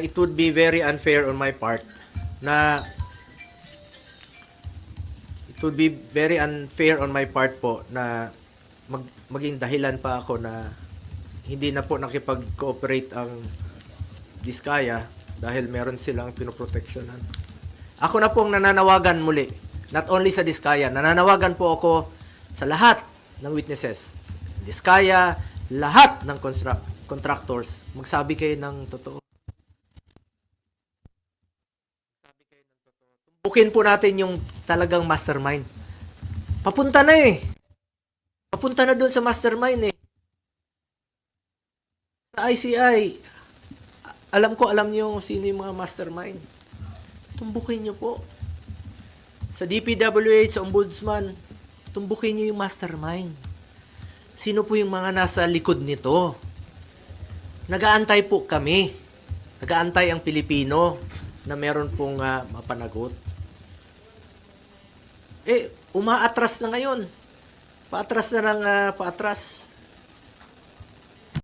it would be very unfair on my part na it would be very unfair on my part po na mag, maging dahilan pa ako na hindi na po nakipag-cooperate ang Diskaya dahil meron silang pinoproteksyonan. Ako na pong nananawagan muli, not only sa Diskaya, nananawagan po ako sa lahat ng witnesses. Diskaya, lahat ng contractors, magsabi kayo ng totoo. Tumbukin po natin yung talagang mastermind. Papunta na eh. Papunta na doon sa mastermind eh. Sa ICI, alam ko, alam niyo sino yung mga mastermind. Tumbukin niyo po. Sa DPWH, sa Ombudsman, tumbukin niyo yung mastermind. Sino po yung mga nasa likod nito? Nagaantay po kami. Nagaantay ang Pilipino na meron pong ah, mapanagot. Eh, umaatras na ngayon. Paatras na ng ah, paatras.